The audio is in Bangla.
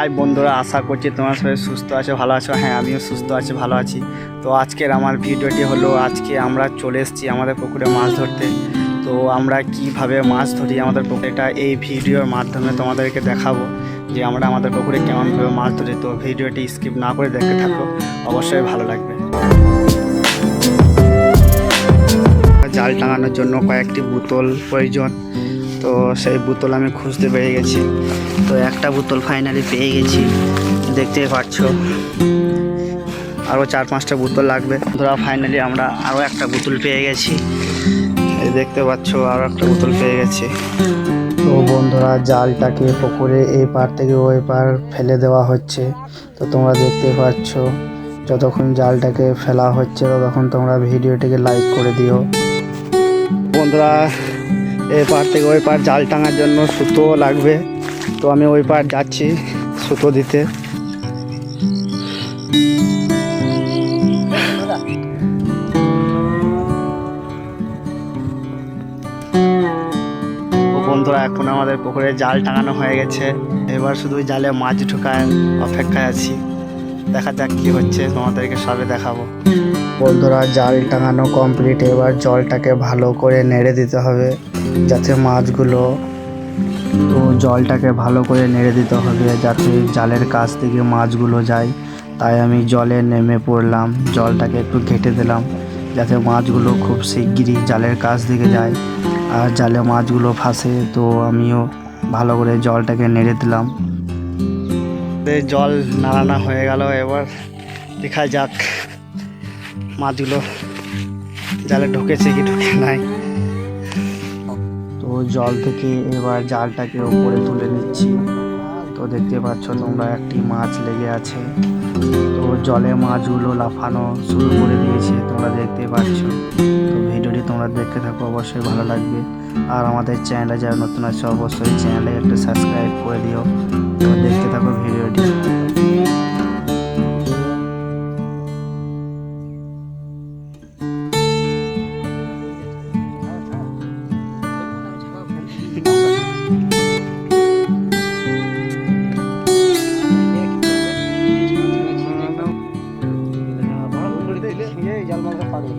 হাই বন্ধুরা, আশা করছি তোমার সবাই সুস্থ আছো, ভালো আছো। হ্যাঁ আমিও সুস্থ আছি, ভালো আছি। তো আজকের আমার ভিডিওটি হলো, আজকে আমরা চলে এসেছি আমাদের পুকুরে মাছ ধরতে। তো আমরা কীভাবে মাছ ধরি আমাদের পুকুরেটা এই ভিডিওর মাধ্যমে তোমাদেরকে দেখাবো যে আমরা আমাদের পুকুরে কেমনভাবে মাছ ধরি। তো ভিডিওটি স্কিপ না করে দেখতে থাকো, অবশ্যই ভালো লাগবে। জাল টাঙানোর জন্য কয়েকটি বোতল প্রয়োজন। তো সেই বোতল আমি খুঁজতে পেরে গেছি। তো একটা বোতল ফাইনালি পেয়ে গেছি। দেখতেই পাচ্ছ। আরও চার পাঁচটা বোতল লাগবে। ধরা ফাইনালি আমরা আরও একটা বোতল পেয়ে গেছি। দেখতে পাচ্ছ আরও একটা বোতল পেয়ে গেছি। তো বন্ধুরা, জালটাকে পুকুরে এই পার থেকে ওই পার ফেলে দেওয়া হচ্ছে। তো তোমরা দেখতে পাচ্ছ, যতক্ষণ জালটাকে ফেলা হচ্ছে, ততক্ষণ তোমরা ভিডিওটিকে লাইক করে দিও। বন্ধুরা এই পার থেকে ওই পার জাল টাঙার জন্য সুতো লাগবে। তো আমি ওই পার যাচ্ছি সুতো দিতে। বন্ধুরা, এখন আমাদের পুকুরে জাল টাঙানো হয়ে গেছে। এবার শুধু জালে মাছ ঢোকায় অপেক্ষায় আছি। দেখা যাক কি হচ্ছে, তোমাদেরকে সবে দেখাবো। বন্ধুরা, জাল টাঙানো কমপ্লিট এবার জলটাকে ভালো করে নেড়ে দিতে হবে যাতে মাছগুলো, তো জলটাকে ভালো করে নেড়ে দিতে হবে যাতে জালের কাছ থেকে মাছগুলো যায়। তাই আমি জলে নেমে পড়লাম, জলটাকে একটু ঘেটে দিলাম যাতে মাছগুলো খুব শিগগিরই জালের কাছ দিকে যায়। আর জালে মাছগুলো ফাঁসে, তো আমিও ভালো করে জলটাকে নেড়ে দিলাম। জল নাড়ানো হয়ে গেল, এবার দেখা যাক মাছগুলো জালে ঢুকেছে কি ঢুকে নাই। তো জল থেকে এবার জালটাকে ওপরে তুলে নিচ্ছি। তো দেখতে পাচ্ছ তোমরা একটি মাছ লেগে আছে। তো জলে মাছগুলো লাফানো শুরু করে দিয়েছে, তোমরা দেখতে পাচ্ছ। তো ভিডিওটি তোমরা দেখতে থাকো, অবশ্যই ভালো লাগবে। আর আমাদের চ্যানেলে যারা নতুন আছে, অবশ্যই চ্যানেলে একটা সাবস্ক্রাইব করে দিও। তো দেখতে থাকো ভিডিওটি। ঠিক জালমালটা পাগল